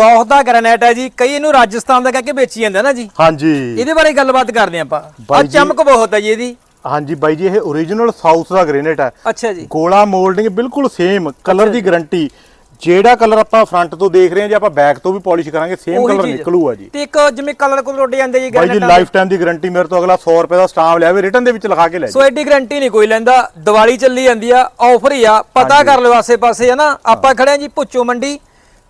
ਬਹੁਤ ਦਾ ਗ੍ਰੈਨਾਈਟ ਹੈ ਜੀ। ਕਈ ਇਹਨੂੰ ਰਾਜਸਥਾਨ ਦਾ ਕਹਿ ਕੇ ਵੇਚੀ ਜਾਂਦਾ ਨਾ ਜੀ। ਹਾਂਜੀ। ਇਹਦੇ ਬਾਰੇ ਗੱਲਬਾਤ ਕਰਦੇ ਆਪਾਂ। ਆ ਚਮਕ ਬਹੁਤ ਹੈ ਜੀ ਇਹਦੀ। ਹਾਂਜੀ ਬਾਈ ਜੀ ਇਹ origignal ਸਾਊਥ ਦਾ ਗ੍ਰੇਨਾਈਟ ਹੈ। ਅੱਛਾ ਜੀ। ਗੋਲਾ ਮੋਲਡਿੰਗ ਬਿਲਕੁਲ ਸੇਮ ਕਲਰ ਦੀ ਗਾਰੰਟੀ ਜਿਹੜਾ ਕਲਰ ਆਪਾਂ ਫਰੰਟ ਤੋਂ ਦੇਖ ਰਹੇ ਹਾਂ ਜੇ ਆਪਾਂ ਬੈਕ ਤੋਂ ਵੀ ਪਾਲਿਸ਼ ਕਰਾਂਗੇ ਸੇਮ ਕਲਰ। ਨਿਕਲੂਗਾ ਜੀ। ਤੇ ਇੱਕ ਜਿਵੇਂ ਕਲਰ ਕੋਲ ਉੱਡ ਜਾਂਦੇ ਜੀ ਬਾਈ ਜੀ ਲਾਈਫ ਟਾਈਮ ਦੀ ਗਾਰੰਟੀ ਮੇਰੇ ਤੋਂ ਅਗਲਾ 100 ਰੁਪਏ ਦਾ ਸਟਾਂਪ ਲਿਆਵੇ ਰਿਟਰਨ ਦੇ ਵਿੱਚ ਲਿਖਾ ਕੇ ਲੈ ਸੋ ਐਡੀ ਗਰੰਟੀ ਨਹੀਂ ਕੋਈ ਲੈਂਦਾ। ਦੀਵਾਲੀ ਚੱਲੀ ਜਾਂਦੀ ਆ ਆਫਰ ਹੀ ਆ। ਪਤਾ ਕਰ ਲਿਓ ਆਸੇ-ਪਾਸੇ ਹੈ ਨਾ ਆਪਾਂ ਖੜੇ ਆ ਜੀ ਪੁੱਚੋ ਮੰਡੀ।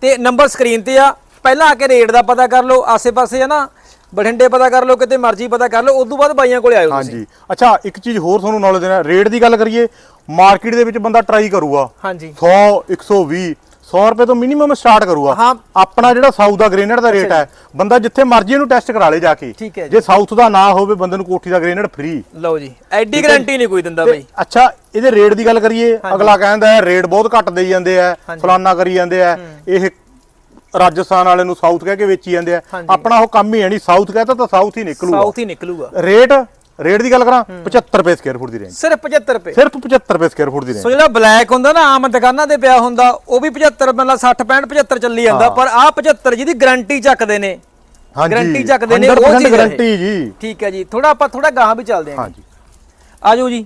ਤੇ ਨੰਬਰ ਸਕਰੀਨ ਤੇ ਆ। ਪਹਿਲਾਂ ਆ ਕੇ ਰੇਟ ਦਾ ਪਤਾ ਕਰ ਲਓ ਆਸੇ-ਪਾਸੇ ਹੈ ਨਾ ਬਠਿੰਡੇ ਪਤਾ ਕਰ ਲਓ ਕਿਤੇ ਮਰਜ਼ੀ ਪਤਾ ਕਰ ਲਓ ਉਦੋਂ ਬਾਅਦ ਬਾਈਆਂ ਕੋਲੇ ਆਇਓ ਤੁਸੀਂ। ਹਾਂਜੀ। ਅੱਛਾ ਇੱਕ ਚੀਜ਼ ਹੋਰ ਤੁਹਾਨੂੰ ਨੌਲੇਜ ਦੇਣਾ ਰੇਟ ਦੀ ਗੱਲ ਕਰੀਏ ਮਾਰਕੀਟ ਦੇ ਵਿੱਚ ਬੰਦਾ ਟਰਾਈ ਕਰੂਗਾ। ਹਾਂਜੀ। 100 120 100 ਰੁਪਏ ਤੋਂ ਮਿਨੀਮਮ ਸਟਾਰਟ ਕਰੂਗਾ। ਹਾਂ। ਆਪਣਾ ਜਿਹੜਾ ਸਾਊਥ ਦਾ ਗ੍ਰੇਨੇਡ ਦਾ ਰੇਟ ਹੈ ਬੰਦਾ ਜਿੱਥੇ ਮਰਜ਼ੀ ਇਹਨੂੰ ਟੈਸਟ ਕਰਾ ਲੇ ਜਾ ਕੇ। ਠੀਕ ਹੈ ਜੀ। ਜੇ। ਸਾਊਥ ਦਾ ਨਾ ਹੋਵੇ ਬੰਦੇ ਨੂੰ ਕੋਠੀ ਦਾ ਗ੍ਰੇਨੇਡ ਫ੍ਰੀ ਲਓ ਜੀ ਐਡੀ ਗਰੰਟੀ ਨਹੀਂ ਕੋਈ ਦਿੰਦਾ ਬਾਈ। ਅੱਛਾ ਇਹਦੇ ਰੇਟ ਦੀ ਗੱਲ ਕਰੀਏ ਅਗਲਾ ਕਹਿੰਦਾ ਹੈ ਰੇਟ ਬਹੁਤ ਘੱਟ ਦੇਈ ਜਾਂਦੇ ਆ ਫਲਾਨਾ ਕਰੀ ਜਾਂਦੇ ਆ ਇਹ ਰਾਜਸਥਾਨ ਵਾਲੇ ਨੂੰ ਸਾਊਥ ਕਹਿ ਕੇ ਵੇਚੀ ਜਾਂਦੇ ਆ। ਹਾਂਜੀ। ਆਪਣਾ ਉਹ ਕੰਮ ਹੀ ਹੈ ਨਹੀਂ ਸਾਊਥ ਕਹਤਾ ਤਾਂ ਸਾਊਥ ਹੀ ਨਿਕਲੂਗਾ। ਸਾਊਥ ਹੀ ਨਿਕਲੂਗਾ। ਰੇਟ ਰੇਟ ਦੀ ਗੱਲ ਕਰਾਂ 75 ਰੁਪਏ ਸਕੁਅਰ ਫੁੱਟ ਦੀ ਰੇਂਜ ਸਿਰਫ 75 ਰੁਪਏ। ਸਿਰਫ 75 ਰੁਪਏ ਸਕੁਅਰ ਫੁੱਟ ਦੀ ਰੇਂਜ ਸੋ ਜਿਹੜਾ ਬਲੈਕ ਹੁੰਦਾ ਨਾ ਆਮ ਦੁਕਾਨਾਂ ਤੇ ਪਿਆ ਹੁੰਦਾ ਉਹ ਵੀ 75 ਮਤਲਬ 60 65 75 ਚੱਲੀ ਜਾਂਦਾ ਪਰ ਆ 75 ਜਿਹਦੀ ਗਾਰੰਟੀ ਚੱਕਦੇ ਨੇ। ਹਾਂਜੀ। ਗਾਰੰਟੀ ਚੱਕਦੇ ਨੇ ਉਹ 100% ਚੀਜ਼। ਗਾਰੰਟੀ ਜੀ। ਠੀਕ ਹੈ ਜੀ। ਥੋੜਾ ਆਪਾਂ ਥੋੜਾ ਗਾਹਾਂ ਵੀ ਚੱਲਦੇ ਹਾਂ। ਹਾਂਜੀ। ਆਜੋ ਜੀ।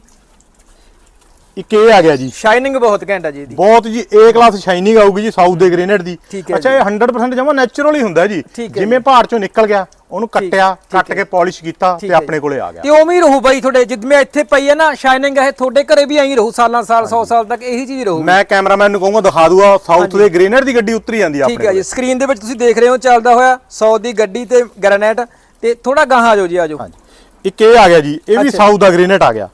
ਇੱਕ ਇਹ ਆ ਗਿਆ ਜੀ। ਸ਼ਾਈਨਿੰਗ ਬਹੁਤ ਘੈਂਟ ਆ ਜੀ ਇਹਦੀ। ਬਹੁਤ ਜੀ A ਕਲਾਸ ਸ਼ਾਈਨਿੰਗ ਆਊਗੀ ਜੀ ਸਾਊਥ ਦੇ ਗ੍ਰੇਨੇਡ ਦੀ। ਅੱਛਾ ਇਹ 100% ਜਮਾ ਨੈਚੁਰਲ ਹੀ ਹੁੰਦਾ ਜੀ। ਜਿਵੇਂ ਪਹਾੜ ਚੋਂ ਨਿਕਲ ਗਿਆ ਉਹਨੂੰ ਕੱਟਿਆ ਕੱਟ ਕੇ ਪਾਲਿਸ਼ ਕੀਤਾ ਤੇ ਆਪਣੇ ਕੋਲੇ ਆ ਗਿਆ। ਤੇ ਉਵੇਂ ਹੀ ਰਹੂ ਬਾਈ ਤੁਹਾਡੇ ਜਿੱਦਵੇਂ ਇੱਥੇ ਪਈ ਹੈ ਨਾ ਸ਼ਾਈਨਿੰਗ ਇਹ ਤੁਹਾਡੇ ਘਰੇ ਵੀ ਐਂ ਰਹੂ ਸਾਲਾਂ ਸਾਲ 100 ਸਾਲ ਤੱਕ ਇਹੀ ਚੀਜ਼ ਰਹੂ ਮੈਂ ਕੈਮਰਾਮੈਨ ਨੂੰ ਕਹੂੰਗਾ ਦਿਖਾ ਦੂਗਾ ਸਾਊਥ ਦੇ ਗ੍ਰੇਨੇਡ ਦੀ ਗੱਡੀ ਉਤਰੀ ਜਾਂਦੀ ਆ ਠੀਕ ਆਪਣੇ ਹੈ ਜੀ ਸਕਰੀਨ ਦੇ ਵਿੱਚ ਤੁਸੀਂ ਦੇਖ ਰਹੇ ਹੋ ਚੱਲਦਾ ਹੋਇਆ 100 ਦੀ ਗੱਡੀ ਤੇ ਗ੍ਰੈਨਾਈਟ ਤੇ ਥੋੜਾ ਗਾਹਾਂ ਆਜੋ ਜੀ ਆਜੋ ਹਾਂਜੀ। ਇੱਕ ਇਹ ਆ ਗਿਆ ਜੀ ਇਹ ਵੀ। ਸਾਊਥ ਦਾ ਗ੍ਰੇਨੇਡ ਆ ਗਿਆ।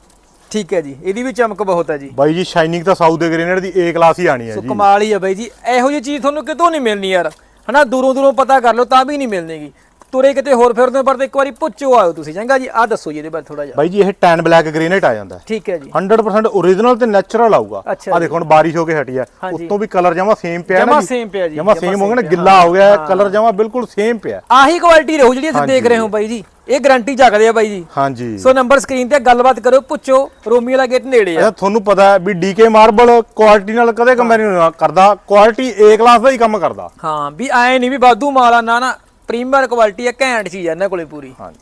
ਠੀਕ ਹੈ ਜੀ ਇਹਦੀ ਵੀ ਚਮਕ ਬਹੁਤ ਹੈ ਜੀ। ਬਾਈ ਜੀ ਸ਼ਾਈਨਿੰਗ ਤਾਂ ਸਾਊਥ ਦੇ ਗ੍ਰੇਨੇਡ ਦੀ A ਕਲਾਸ ਹੀ ਆਣੀ ਹੈ ਸੋ ਜੀ। ਕਮਾਲ ਹੀ ਹੈ ਬਾਈ ਜੀ ਇਹੋ ਜਿਹੀ ਚੀਜ਼ ਤੁਹਾਨੂੰ ਕਿਤੋਂ ਨਹੀਂ ਮਿਲਣੀ ਯਾਰ। ਹਨਾ ਦੂਰੋਂ ਦੂਰੋਂ ਪਤਾ ਕਰ ਲਓ ਤਾਂ ਵੀ ਨਹੀਂ ਮਿਲਣੀਗੀ। ਤੁਰੇ ਕਿਤੇ ਹੋਰ ਫਿਰਦੇ ਹੋ ਪਰ ਤੇ ਇੱਕ ਵਾਰੀ ਪੁੱਛੋ ਆਇਓ ਤੁਸੀਂ। ਚੰਗਾ ਜੀ ਆ ਦੱਸੋ ਜੀ ਇਹਦੇ ਬਾਰੇ ਥੋੜਾ ਜਿਹਾ। ਬਾਈ ਜੀ ਇਹ ਟੈਨ ਬਲੈਕ ਗ੍ਰੇਨੇਡ ਆ ਜਾਂਦਾ ਹੈ। ਠੀਕ ਹੈ ਜੀ। 100% origignal ਤੇ ਨੈਚੁਰਲ ਆਊਗਾ। ਅੱਛਾ ਆ ਦੇਖੋ ਹੁਣ ਬਾਰਿਸ਼ ਹੋ ਕੇ ਹਟੀ ਆ ਹਾਂਜੀ। ਉੱਤੋਂ ਵੀ ਕਲਰ ਜਮਾ ਸੇਮ ਪਿਆ ਜਮਾਂ same ਪਿਆ ਜੀ, ਜਮਾ ਜਮਾਂ ਸੇਮ ਹੋ ਗਿਆ same ਨਾ ਪਿਆ, ਗਿੱਲਾ ਹੋ ਗਿਆ। ਕਲਰ ਜਮਾ ਬਿਲਕੁਲ ਸੇਮ ਪਿਆ। ਆਹੀ ਕੁਆਲਿਟੀ ਰਹੂ ਜਿਹੜੀ ਅਸੀਂ ਦੇਖ ਰਹੇ ਹੋ ਬਾਈ ਜੀ। ਇਹ ਗਾਰੰਟੀ ਚੱਕਦੇ ਆ ਬਾਈ ਜੀ। ਹਾਂਜੀ। ਸੋ ਨੰਬਰ ਸਕਰੀਨ ਤੇ ਗੱਲਬਾਤ ਕਰੋ ਪੁੱਛੋ ਰੋਮੀ ਵਾਲਾ ਗੇਟ ਨੇੜੇ ਆ। ਅੱਛਾ ਤੁਹਾਨੂੰ ਪਤਾ ਹੈ ਵੀ ਡੀਕੇ ਮਾਰਬਲ ਕੁਆਲਿਟੀ ਨਾਲ ਕਦੇ ਕੰਪੈਰੀਜ਼ਨ ਕਰਦਾ। ਕੁਆਲਿਟੀ A ਕਲਾਸ ਦਾ ਹੀ ਕੰਮ ਕਰਦਾ। ਹਾਂ ਵੀ ਐ ਨਹੀਂ ਵੀ ਬਾਦੂ ਮਾਲਾ ਨਾ ਨਾ ਪ੍ਰੀਮੀਅਰ ਕੁਆਲਿਟੀ ਹੈ ਘੈਂਟ ਚੀਜ਼ ਹੈ ਇਹਨਾਂ ਕੋਲੇ ਪੂਰੀ। ਹਾਂਜੀ।